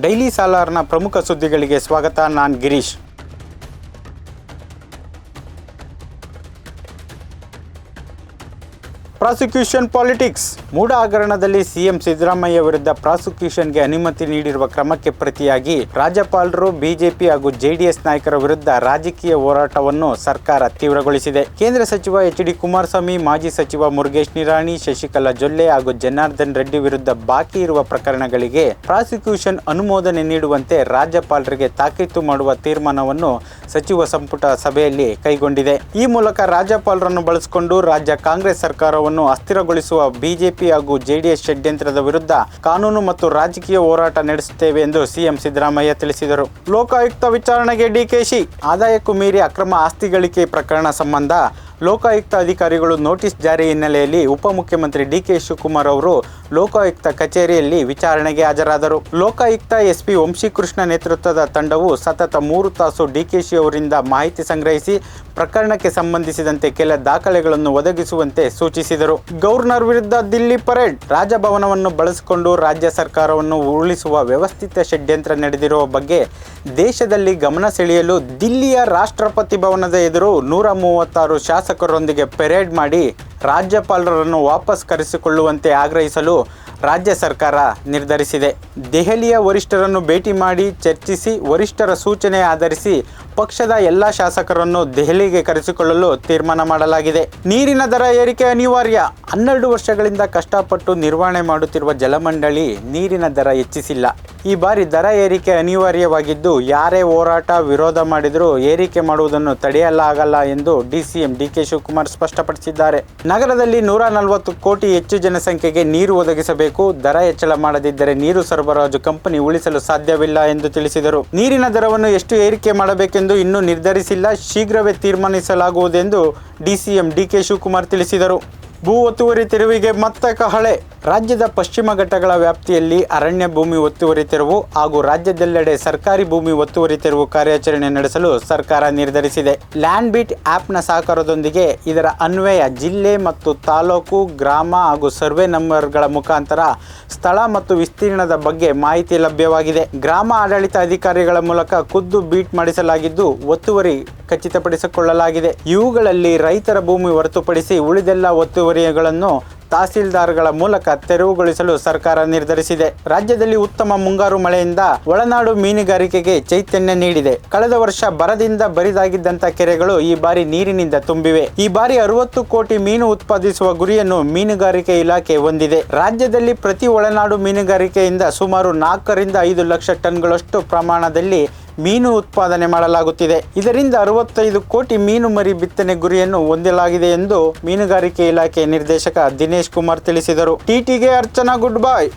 Daily ಸಾಲಾರ್ನ ಪ್ರಮುಖ ಸುದ್ದಿಗಳಿಗೆ ಸ್ವಾಗತ ನಾನು ಗಿರೀಶ್. ಪ್ರಾಸಿಕ್ಯೂಷನ್ ಪಾಲಿಟಿಕ್ಸ್ ಮೂಡ ಹಗರಣದಲ್ಲಿ ಸಿಎಂ ಸಿದ್ದರಾಮಯ್ಯ ವಿರುದ್ಧ ಪ್ರಾಸಿಕ್ಯೂಷನ್ಗೆ ಅನುಮತಿ ನೀಡಿರುವ ಕ್ರಮಕ್ಕೆ ಪ್ರತಿಯಾಗಿ ರಾಜ್ಯಪಾಲರು, ಬಿಜೆಪಿ ಹಾಗೂ ಜೆಡಿಎಸ್ ನಾಯಕರ ವಿರುದ್ಧ ರಾಜಕೀಯ ಹೋರಾಟವನ್ನು ಸರ್ಕಾರ ತೀವ್ರಗೊಳಿಸಿದೆ. ಕೇಂದ್ರ ಸಚಿವ ಎಚ್ ಡಿ ಕುಮಾರಸ್ವಾಮಿ, ಮಾಜಿ ಸಚಿವ ಮುರುಗೇಶ್ ನಿರಾಣಿ, ಶಶಿಕಲಾ ಜೊಲ್ಲೆ ಹಾಗೂ ಜನಾರ್ದನ್ ರೆಡ್ಡಿ ವಿರುದ್ಧ ಬಾಕಿ ಇರುವ ಪ್ರಕರಣಗಳಿಗೆ ಪ್ರಾಸಿಕ್ಯೂಷನ್ ಅನುಮೋದನೆ ನೀಡುವಂತೆ ರಾಜ್ಯಪಾಲರಿಗೆ ತಾಕೀತು ಮಾಡುವ ತೀರ್ಮಾನವನ್ನು ಸಚಿವ ಸಂಪುಟ ಸಭೆಯಲ್ಲಿ ಕೈಗೊಂಡಿದೆ. ಈ ಮೂಲಕ ರಾಜ್ಯಪಾಲರನ್ನು ಬಳಸಿಕೊಂಡು ರಾಜ್ಯ ಕಾಂಗ್ರೆಸ್ ಸರ್ಕಾರವನ್ನು ಅಸ್ಥಿರಗೊಳಿಸುವ ಬಿಜೆಪಿ ಹಾಗೂ ಜೆಡಿಎಸ್ ಷಡ್ಯಂತ್ರದ ವಿರುದ್ಧ ಕಾನೂನು ಮತ್ತು ರಾಜಕೀಯ ಹೋರಾಟ ನಡೆಸುತ್ತೇವೆ ಎಂದು ಸಿಎಂ ಸಿದ್ದರಾಮಯ್ಯ ತಿಳಿಸಿದರು. ಲೋಕಾಯುಕ್ತ ವಿಚಾರಣೆಗೆ ಡಿಕೆಶಿ. ಆದಾಯಕ್ಕೂ ಮೀರಿ ಅಕ್ರಮ ಆಸ್ತಿ ಗಳಿಕೆ ಪ್ರಕರಣ ಸಂಬಂಧ ಲೋಕಾಯುಕ್ತ ಅಧಿಕಾರಿಗಳು ನೋಟಿಸ್ ಜಾರಿ ಹಿನ್ನೆಲೆಯಲ್ಲಿ ಉಪಮುಖ್ಯಮಂತ್ರಿ ಡಿಕೆ ಶಿವಕುಮಾರ್ ಅವರು ಲೋಕಾಯುಕ್ತ ಕಚೇರಿಯಲ್ಲಿ ವಿಚಾರಣೆಗೆ ಹಾಜರಾದರು. ಲೋಕಾಯುಕ್ತ ಎಸ್ಪಿ ವಂಶಿಕೃಷ್ಣ ನೇತೃತ್ವದ ತಂಡವು ಸತತ ಮೂರು ತಾಸು ಡಿಕೆಶಿ ಅವರಿಂದ ಮಾಹಿತಿ ಸಂಗ್ರಹಿಸಿ ಪ್ರಕರಣಕ್ಕೆ ಸಂಬಂಧಿಸಿದಂತೆ ಕೆಲ ದಾಖಲೆಗಳನ್ನು ಒದಗಿಸುವಂತೆ ಸೂಚಿಸಿದರು. ಗವರ್ನರ್ ವಿರುದ್ಧ ದಿಲ್ಲಿ ಪರೇಡ್ ರಾಜಭವನವನ್ನು ಬಳಸಿಕೊಂಡು ರಾಜ್ಯ ಸರ್ಕಾರವನ್ನು ಉರುಳಿಸುವ ವ್ಯವಸ್ಥಿತ ಷಡ್ಯಂತ್ರ ನಡೆದಿರುವ ಬಗ್ಗೆ ದೇಶದಲ್ಲಿ ಗಮನ ಸೆಳೆಯಲು ದಿಲ್ಲಿಯ ರಾಷ್ಟ್ರಪತಿ ಭವನದ ಎದುರು ನೂರ ಮೂವತ್ತಾರು ಶಾಸಕರೊಂದಿಗೆ ಪೆರೇಡ್ ಮಾಡಿ ರಾಜ್ಯಪಾಲರನ್ನು ವಾಪಸ್ ಕರೆಸಿಕೊಳ್ಳುವಂತೆ ಆಗ್ರಹಿಸಲು ರಾಜ್ಯ ಸರ್ಕಾರ ನಿರ್ಧರಿಸಿದೆ. ದೆಹಲಿಯ ವರಿಷ್ಠರನ್ನು ಭೇಟಿ ಮಾಡಿ ಚರ್ಚಿಸಿ ವರಿಷ್ಠರ ಸೂಚನೆ ಆಧರಿಸಿ ಪಕ್ಷದ ಎಲ್ಲ ಶಾಸಕರನ್ನು ದೆಹಲಿಗೆ ಕರೆಸಿಕೊಳ್ಳಲು ತೀರ್ಮಾನ ಮಾಡಲಾಗಿದೆ. ನೀರಿನ ದರ ಏರಿಕೆ ಅನಿವಾರ್ಯ. ಹನ್ನೆರಡು ವರ್ಷಗಳಿಂದ ಕಷ್ಟಪಟ್ಟು ನಿರ್ವಹಣೆ ಮಾಡುತ್ತಿರುವ ಜಲಮಂಡಳಿ ನೀರಿನ ದರ ಹೆಚ್ಚಿಸಿಲ್ಲ. ಈ ಬಾರಿ ದರ ಏರಿಕೆ ಅನಿವಾರ್ಯವಾಗಿದ್ದು, ಯಾರೇ ಹೋರಾಟ ವಿರೋಧ ಮಾಡಿದರೂ ಏರಿಕೆ ಮಾಡುವುದನ್ನು ತಡೆಯಲಾಗಲ್ಲ ಎಂದು ಡಿಸಿಎಂ ಡಿಕೆ ಶಿವಕುಮಾರ್ ಸ್ಪಷ್ಟಪಡಿಸಿದ್ದಾರೆ. ನಗರದಲ್ಲಿ ನೂರ ನಲವತ್ತು ಕೋಟಿ ಹೆಚ್ಚು ಜನಸಂಖ್ಯೆಗೆ ನೀರು ಒದಗಿಸಬೇಕು. ದರ ಹೆಚ್ಚಳ ಮಾಡದಿದ್ದರೆ ನೀರು ಸರಬರಾಜು ಕಂಪನಿ ಉಳಿಸಲು ಸಾಧ್ಯವಿಲ್ಲ ಎಂದು ತಿಳಿಸಿದರು. ನೀರಿನ ದರವನ್ನು ಎಷ್ಟು ಏರಿಕೆ ಮಾಡಬೇಕೆಂದು ಇನ್ನೂ ನಿರ್ಧರಿಸಿಲ್ಲ. ಶೀಘ್ರವೇ ತೀರ್ಮಾನಿಸಲಾಗುವುದೆಂದು ಡಿಸಿಎಂ ಡಿಕೆ ಶಿವಕುಮಾರ್ ತಿಳಿಸಿದರು. ಭೂ ಒತ್ತುವರಿ ತೆರವಿಗೆ ಮತ್ತೆ ಕಹಳೆ ರಾಜ್ಯದ ಪಶ್ಚಿಮ ಘಟ್ಟಗಳ ವ್ಯಾಪ್ತಿಯಲ್ಲಿ ಅರಣ್ಯ ಭೂಮಿ ಒತ್ತುವರಿ ತೆರವು ಹಾಗೂ ರಾಜ್ಯದೆಲ್ಲೆಡೆ ಸರ್ಕಾರಿ ಭೂಮಿ ಒತ್ತುವರಿ ತೆರವು ಕಾರ್ಯಾಚರಣೆ ನಡೆಸಲು ಸರ್ಕಾರ ನಿರ್ಧರಿಸಿದೆ. ಲ್ಯಾಂಡ್ ಬೀಟ್ ಆ್ಯಪ್ನ ಸಹಕಾರದೊಂದಿಗೆ ಇದರ ಅನ್ವಯ ಜಿಲ್ಲೆ ಮತ್ತು ತಾಲೂಕು, ಗ್ರಾಮ ಹಾಗೂ ಸರ್ವೆ ನಂಬರ್ಗಳ ಮುಖಾಂತರ ಸ್ಥಳ ಮತ್ತು ವಿಸ್ತೀರ್ಣದ ಬಗ್ಗೆ ಮಾಹಿತಿ ಲಭ್ಯವಾಗಿದೆ. ಗ್ರಾಮ ಆಡಳಿತ ಅಧಿಕಾರಿಗಳ ಮೂಲಕ ಖುದ್ದು ಬೀಟ್ ಮಾಡಿಸಲಾಗಿದ್ದು, ಒತ್ತುವರಿ ಖಚಿತಪಡಿಸಿಕೊಳ್ಳಲಾಗಿದೆ. ಇವುಗಳಲ್ಲಿ ರೈತರ ಭೂಮಿ ಹೊರತುಪಡಿಸಿ ಉಳಿದೆಲ್ಲ ಒತ್ತುವರಿಗಳನ್ನು ತಹಸೀಲ್ದಾರ್ಗಳ ಮೂಲಕ ತೆರವುಗೊಳಿಸಲು ಸರ್ಕಾರ ನಿರ್ಧರಿಸಿದೆ. ರಾಜ್ಯದಲ್ಲಿ ಉತ್ತಮ ಮುಂಗಾರು ಮಳೆಯಿಂದ ಒಳನಾಡು ಮೀನುಗಾರಿಕೆಗೆ ಚೈತನ್ಯ ನೀಡಿದೆ. ಕಳೆದ ವರ್ಷ ಬರದಿಂದ ಬರಿದಾಗಿದ್ದಂಥ ಕೆರೆಗಳು ಈ ಬಾರಿ ನೀರಿನಿಂದ ತುಂಬಿವೆ. ಈ ಬಾರಿ ಅರವತ್ತು ಕೋಟಿ ಮೀನು ಉತ್ಪಾದಿಸುವ ಗುರಿಯನ್ನು ಮೀನುಗಾರಿಕೆ ಇಲಾಖೆ ಹೊಂದಿದೆ. ರಾಜ್ಯದಲ್ಲಿ ಪ್ರತಿ ಒಳನಾಡು ಮೀನುಗಾರಿಕೆಯಿಂದ ಸುಮಾರು ನಾಲ್ಕರಿಂದ ಐದು ಲಕ್ಷ ಟನ್ಗಳಷ್ಟು ಪ್ರಮಾಣದಲ್ಲಿ ಮೀನು ಉತ್ಪಾದನೆ ಮಾಡಲಾಗುತ್ತಿದೆ. ಇದರಿಂದ ಅರವತ್ತೈದು ಕೋಟಿ ಮೀನು ಮರಿ ಬಿತ್ತನೆ ಗುರಿಯನ್ನು ಹೊಂದಲಾಗಿದೆ ಎಂದು ಮೀನುಗಾರಿಕೆ ಇಲಾಖೆ ನಿರ್ದೇಶಕ ದಿನೇಶ್ ಕುಮಾರ್ ತಿಳಿಸಿದರು. ಟಿಟಿಗೆ ಅರ್ಚನಾ ಗುಡ್ ಬಾಯ್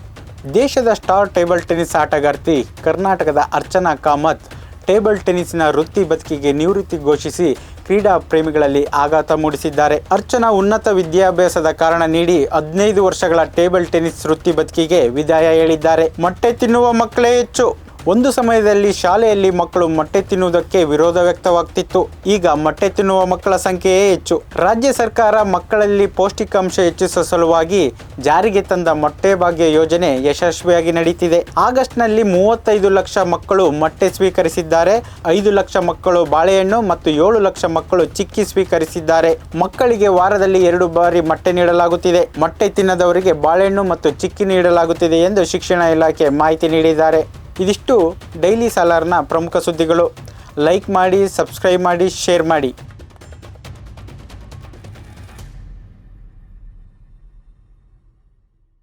ದೇಶದ ಸ್ಟಾರ್ ಟೇಬಲ್ ಟೆನಿಸ್ ಆಟಗಾರ್ತಿ ಕರ್ನಾಟಕದ ಅರ್ಚನಾ ಕಾಮತ್ ಟೇಬಲ್ ಟೆನಿಸ್ನ ವೃತ್ತಿ ಬದುಕಿಗೆ ನಿವೃತ್ತಿ ಘೋಷಿಸಿ ಕ್ರೀಡಾ ಪ್ರೇಮಿಗಳಲ್ಲಿ ಆಘಾತ ಮೂಡಿಸಿದ್ದಾರೆ. ಅರ್ಚನಾ ಉನ್ನತ ವಿದ್ಯಾಭ್ಯಾಸದ ಕಾರಣ ನೀಡಿ ಹದಿನೈದು ವರ್ಷಗಳ ಟೇಬಲ್ ಟೆನಿಸ್ ವೃತ್ತಿ ಬದುಕಿಗೆ ವಿದಾಯ ಹೇಳಿದ್ದಾರೆ. ಮೊಟ್ಟೆ ತಿನ್ನುವ ಮಕ್ಕಳೇ ಹೆಚ್ಚು. ಒಂದು ಸಮಯದಲ್ಲಿ ಶಾಲೆಯಲ್ಲಿ ಮಕ್ಕಳು ಮೊಟ್ಟೆ ತಿನ್ನುವುದಕ್ಕೆ ವಿರೋಧ ವ್ಯಕ್ತವಾಗ್ತಿತ್ತು. ಈಗ ಮೊಟ್ಟೆ ತಿನ್ನುವ ಮಕ್ಕಳ ಸಂಖ್ಯೆಯೇ ಹೆಚ್ಚು. ರಾಜ್ಯ ಸರ್ಕಾರ ಮಕ್ಕಳಲ್ಲಿ ಪೌಷ್ಟಿಕಾಂಶ ಹೆಚ್ಚಿಸುವ ಸಲುವಾಗಿ ಜಾರಿಗೆ ತಂದ ಮೊಟ್ಟೆ ಭಾಗ್ಯ ಯೋಜನೆ ಯಶಸ್ವಿಯಾಗಿ ನಡೀತಿದೆ. ಆಗಸ್ಟ್ನಲ್ಲಿ ಮೂವತ್ತೈದು ಲಕ್ಷ ಮಕ್ಕಳು ಮೊಟ್ಟೆ ಸ್ವೀಕರಿಸಿದ್ದಾರೆ. ಐದು ಲಕ್ಷ ಮಕ್ಕಳು ಬಾಳೆಹಣ್ಣು ಮತ್ತು ಏಳು ಲಕ್ಷ ಮಕ್ಕಳು ಚಿಕ್ಕಿ ಸ್ವೀಕರಿಸಿದ್ದಾರೆ. ಮಕ್ಕಳಿಗೆ ವಾರದಲ್ಲಿ ಎರಡು ಬಾರಿ ಮೊಟ್ಟೆ ನೀಡಲಾಗುತ್ತಿದೆ. ಮೊಟ್ಟೆ ತಿನ್ನದವರಿಗೆ ಬಾಳೆಹಣ್ಣು ಮತ್ತು ಚಿಕ್ಕಿ ನೀಡಲಾಗುತ್ತಿದೆ ಎಂದು ಶಿಕ್ಷಣ ಇಲಾಖೆ ಮಾಹಿತಿ ನೀಡಿದ್ದಾರೆ. ಇದಿಷ್ಟು ಡೈಲಿ ಸಾಲಾರ್ನ ಪ್ರಮುಖ ಸುದ್ದಿಗಳು. ಲೈಕ್ ಮಾಡಿ ಸಬ್ಸ್ಕ್ರೈಬ್ ಮಾಡಿ ಶೇರ್ ಮಾಡಿ.